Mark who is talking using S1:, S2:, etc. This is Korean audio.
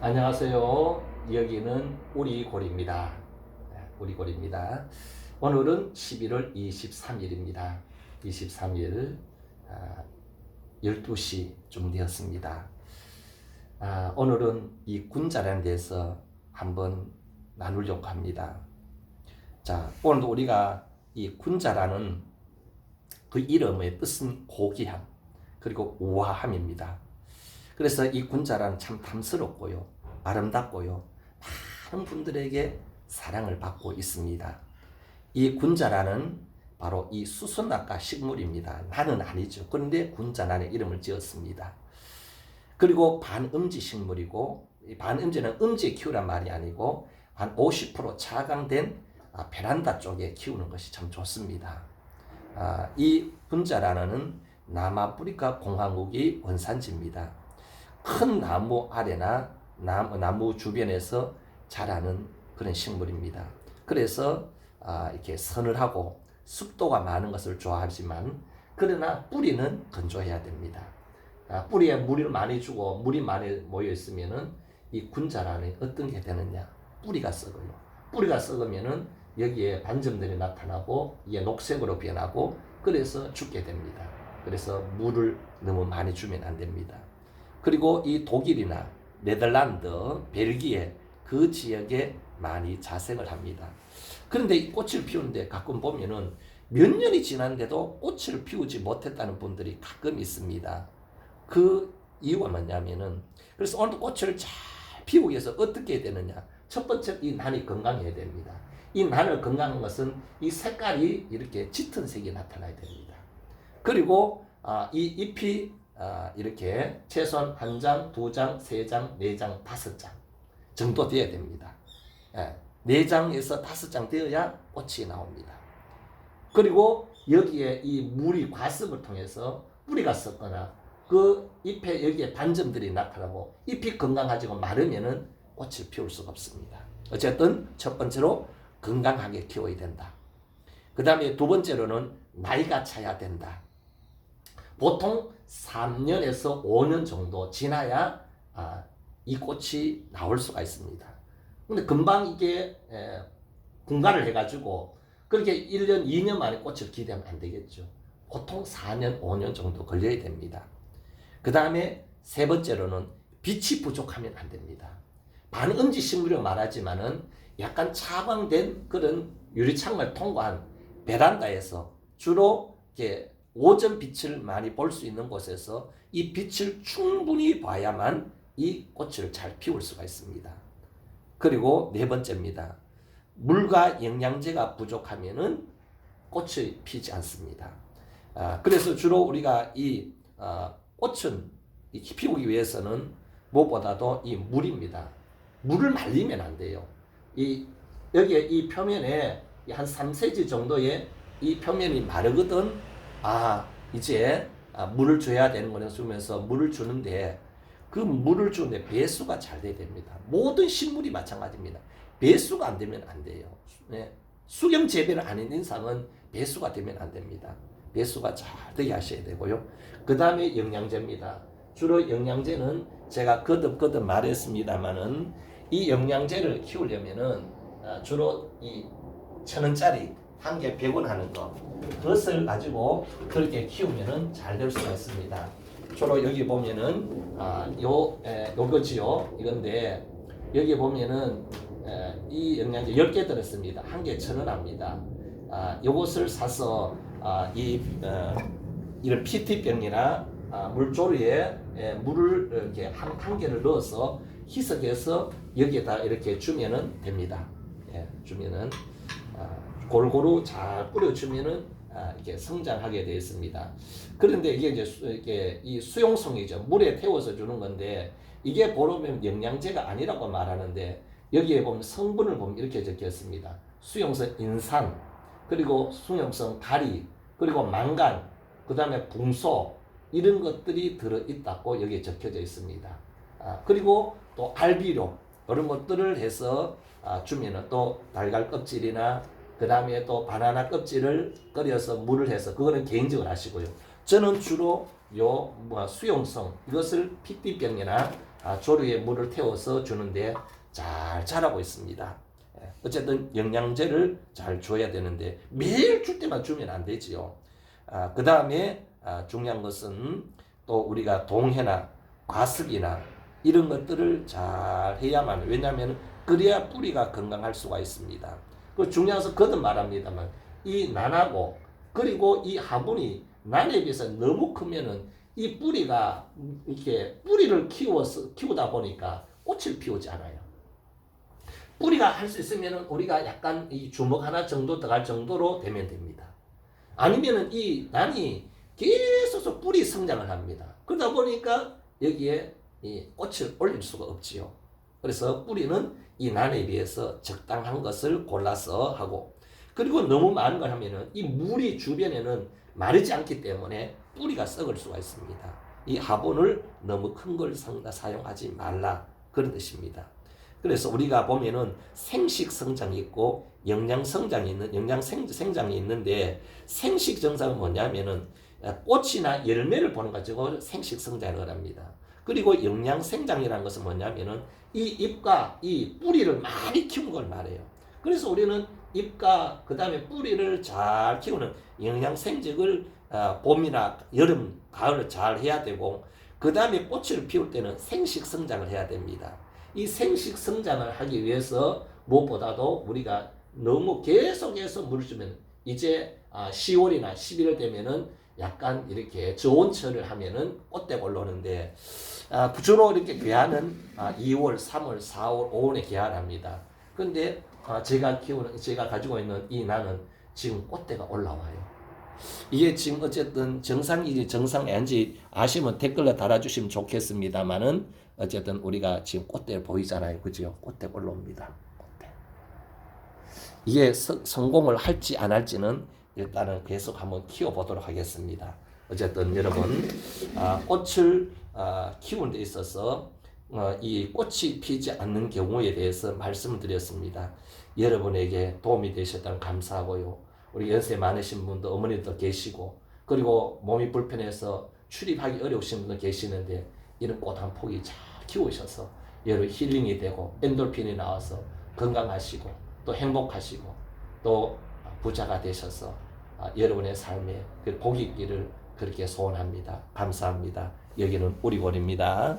S1: 안녕하세요. 여기는 우리 골입니다. 우리 골입니다. 오늘은 11월 23일입니다. 23일 12시쯤 되었습니다. 아, 오늘은 이 군자라는 데서 한번 나누려고 합니다. 자, 오늘도 우리가 이 군자라는 그 이름의 뜻은 고귀함, 그리고 우아함입니다. 그래서 이 군자란 참 탐스럽고요, 아름답고요, 많은 분들에게 사랑을 받고 있습니다. 이 군자라는 바로 이 수선악과 식물입니다. 나는 아니죠. 그런데 군자라는 이름을 지었습니다. 그리고 반음지 식물이고, 이 반음지는 음지에 키우란 말이 아니고, 한 50% 차강된 아, 베란다 쪽에 키우는 것이 참 좋습니다. 아, 이 분자라는 남아프리카 공화국이 원산지입니다. 큰 나무 아래나 나무, 주변에서 자라는 그런 식물입니다. 그래서 아, 이렇게 서늘하고 습도가 많은 것을 좋아하지만 그러나 뿌리는 건조해야 됩니다. 아, 뿌리에 물을 많이 주고 물이 많이 모여 있으면은 이 군자란에 어떤 게 되느냐? 뿌리가 썩어요. 뿌리가 썩으면은 여기에 반점들이 나타나고 이게 녹색으로 변하고 그래서 죽게 됩니다. 그래서 물을 너무 많이 주면 안 됩니다. 그리고 이 독일이나 네덜란드, 벨기에 그 지역에 많이 자생을 합니다. 그런데 이 꽃을 피우는데 가끔 보면은 몇 년이 지났는데도 꽃을 피우지 못했다는 분들이 가끔 있습니다. 그 이유가 뭐냐면은 그래서 오늘도 꽃을 잘 피우기 위해서 어떻게 해야 되느냐? 첫 번째 이 난이 건강해야 됩니다. 이 난을 건강한 것은 이 색깔이 이렇게 짙은 색이 나타나야 됩니다. 그리고 아, 이 잎이 아, 이렇게 최소한 한 장, 두 장, 세 장, 네 장, 다섯 장 정도 되어야 됩니다. 예, 네 장에서 다섯 장 되어야 꽃이 나옵니다. 그리고 여기에 이 물이 과습을 통해서 뿌리가 썩거나 그 잎에 여기에 반점들이 나타나고 잎이 건강하지고 마르면은 꽃을 피울 수가 없습니다. 어쨌든 첫 번째로 건강하게 키워야 된다. 그 다음에 두 번째로는 나이가 차야 된다. 보통 3년에서 5년 정도 지나야 아, 이 꽃이 나올 수가 있습니다. 근데 금방 이게 에, 분갈을 해가지고 그렇게 1년, 2년 만에 꽃을 기대하면 안 되겠죠. 보통 4년, 5년 정도 걸려야 됩니다. 그 다음에 세 번째로는 빛이 부족하면 안 됩니다. 반음지 식물이라고 말하지만은 약간 차광된 그런 유리창을 통과한 베란다에서 주로 이렇게 오전 빛을 많이 볼 수 있는 곳에서 이 빛을 충분히 봐야만 이 꽃을 잘 피울 수가 있습니다. 그리고 네 번째입니다. 물과 영양제가 부족하면은 꽃이 피지 않습니다. 아, 그래서 주로 우리가 이 어, 꽃은 피우기 위해서는 무엇보다도 이 물입니다. 물을 말리면 안 돼요. 이 여기에 이 표면에 한 3cm 정도의 이 표면이 마르거든. 아 이제 아, 물을 줘야 되는 거는 주면서 물을 주는데 그 물을 주는데 배수가 잘 돼야 됩니다. 모든 식물이 마찬가지입니다. 배수가 안 되면 안 돼요. 네. 수경 재배를 안 있는 이상은 배수가 되면 안 됩니다. 배수가 잘 되게 하셔야 되고요. 그 다음에 영양제입니다. 주로 영양제는 제가 거듭거듭 말했습니다만은 이 영양제를 키우려면은 아, 주로 이 천 원짜리 한개백원 하는 거 그것을 가지고 그렇게 키우면은 잘 될 수가 있습니다. 주로 여기 보면은 아요 요거지요 이건데 여기 보면은 에, 이 영양제 10개 들었습니다. 한 개 천 원 합니다. 아, 요것을 사서 아, 이 어, 이런 PT병이나 아, 물조리에 에, 물을 이렇게 한, 한 개를 넣어서 희석해서 여기에다 이렇게 주면은 됩니다. 예, 주면은 아, 골고루 잘 뿌려주면은 아, 이렇게 성장하게 되어 있습니다. 그런데 이게 이제 수, 이게 이 수용성이죠. 물에 태워서 주는 건데 이게 보면 영양제가 아니라고 말하는데 여기에 보면 성분을 보면 이렇게 적혀 있습니다. 수용성 인산, 그리고 수용성 가리, 그리고 망간, 그 다음에 붕소 이런 것들이 들어 있다고 여기에 적혀져 있습니다. 아, 그리고 또 알비료 이런 것들을 해서 아, 주면은 또 달걀 껍질이나 그 다음에 또 바나나 껍질을 끓여서 물을 해서 그거는 개인적으로 하시고요. 저는 주로 요 뭐 수용성 이것을 피띠병이나 아, 조류에 물을 태워서 주는데 잘 자라고 있습니다. 예, 어쨌든 영양제를 잘 줘야 되는데 매일 줄 때만 주면 안 되지요. 아, 그 다음에 아, 중요한 것은 또 우리가 동해나 과습이나 이런 것들을 잘 해야만 왜냐하면 그래야 뿌리가 건강할 수가 있습니다. 그 것은 거듭 말합니다만 이 난하고 그리고 이 화분이 난에 비해서 너무 크면은 이 뿌리가 이렇게 뿌리를 키워서 키우다 보니까 꽃을 피우지 않아요. 뿌리가 할 수 있으면은 우리가 약간 이 주먹 하나 정도 들어갈 정도로 되면 됩니다. 아니면은 이 난이 계속 뿌리 성장을 합니다. 그러다 보니까 여기에 이 꽃을 올릴 수가 없지요. 그래서 뿌리는 이 난에 비해서 적당한 것을 골라서 하고 그리고 너무 많은 걸 하면은 이 물이 주변에는 마르지 않기 때문에 뿌리가 썩을 수가 있습니다. 이 화분을 너무 큰 걸 사용하지 말라 그런 뜻입니다. 그래서 우리가 보면은 생식 성장이 있고 영양 성장이 있는 영양 생, 생장이 있는데 생식 정상은 뭐냐면은 꽃이나 열매를 보는 것 가지고 생식 성장을 합니다. 그리고 영양 생장이라는 것은 뭐냐면은 이 잎과 이 뿌리를 많이 키운 걸 말해요. 그래서 우리는 잎과 그 다음에 뿌리를 잘 키우는 영양 생직을 아, 봄이나 여름, 가을을 잘 해야 되고 그 다음에 꽃을 피울 때는 생식 성장을 해야 됩니다. 이 생식 성장을 하기 위해서 무엇보다도 우리가 너무 계속해서 물을 주면 이제 10월이나 11월 되면은 약간 이렇게 저온철을 하면은 꽃대가 올라오는데 아, 주로 이렇게 개화는 2월, 3월, 4월, 5월에 개화합니다. 근데 아, 제가 키우는 제가 가지고 있는 이 나는 지금 꽃대가 올라와요. 이게 지금 어쨌든 정상인지 정상이 아닌지 아시면 댓글로 달아주시면 좋겠습니다만은 어쨌든 우리가 지금 꽃대 보이잖아요. 그죠? 꽃대 올라옵니다. 꽃대. 이게 서, 성공을 할지 안 할지는 일단은 계속 한번 키워보도록 하겠습니다. 어쨌든 여러분 아, 꽃을 아, 키우는 데 있어서 어, 이 꽃이 피지 않는 경우에 대해서 말씀을 드렸습니다. 여러분에게 도움이 되셨다면 감사하고요. 우리 연세 많으신 분도 어머니도 계시고 그리고 몸이 불편해서 출입하기 어려우신 분도 계시는데 이런 꽃 한 포기 잘 키우셔서 여러분 힐링이 되고 엔돌핀이 나와서 건강하시고 또 행복하시고 또 부자가 되셔서 아, 여러분의 삶에 그 복이 있기를 그렇게 소원합니다. 감사합니다. 여기는 우리골입니다.